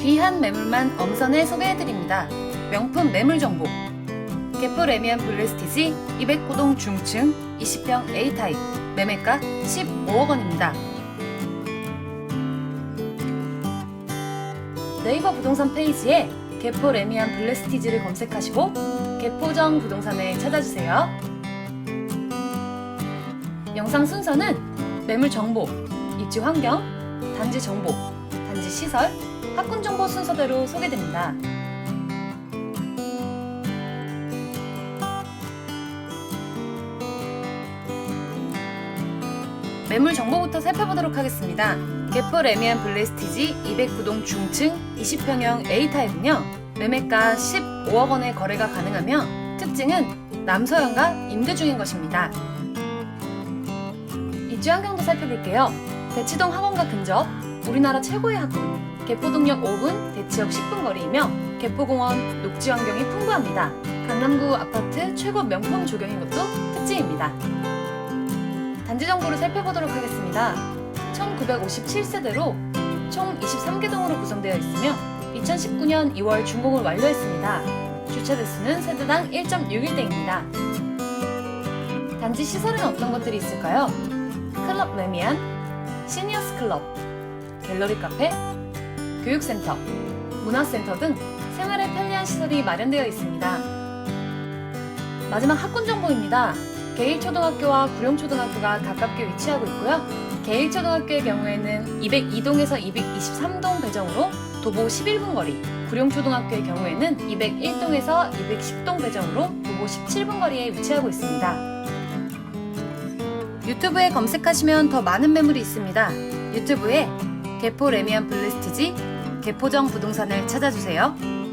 귀한 매물만 엄선해 소개해드립니다. 명품 매물 정보. 개포 레미안 블레스티지 209동 중층 20평 A타입 매매가 15억 원입니다. 네이버 부동산 페이지에 개포 레미안 블레스티지를 검색하시고 개포정 부동산을 찾아주세요. 영상 순서는 매물 정보, 입지 환경, 단지 정보, 단지 시설, 학군 정보 순서대로 소개됩니다. 매물 정보부터 살펴보도록 하겠습니다. 개포 레미안 블레스티지 209동 중층 20평형 A타입은요. 매매가 15억 원의 거래가 가능하며 특징은 남서연과 임대 중인 것입니다. 입지 환경도 살펴볼게요. 대치동 학원과 근접, 우리나라 최고의 학군, 개포동역 5분, 대치역 10분 거리이며 개포공원, 녹지 환경이 풍부합니다. 강남구 아파트 최고 명품 조경인 것도 특징입니다. 단지 정보를 살펴보도록 하겠습니다. 1957세대로 총 23개 동으로 구성되어 있으며 2019년 2월 준공을 완료했습니다. 주차 대수는 세대당 1.61대입니다. 단지 시설은 어떤 것들이 있을까요? 클럽 레미안, 시니어스 클럽, 갤러리 카페, 교육센터, 문화센터 등 생활에 편리한 시설이 마련되어 있습니다. 마지막 학군 정보입니다. 개일초등학교와 구룡초등학교가 가깝게 위치하고 있고요. 개일초등학교의 경우에는 202동에서 223동 배정으로 도보 11분 거리, 구룡초등학교의 경우에는 201동에서 210동 배정으로 도보 17분 거리에 위치하고 있습니다. 유튜브에 검색하시면 더 많은 매물이 있습니다. 유튜브에 개포 레미안 블레스티지, 개포정 부동산을 찾아주세요.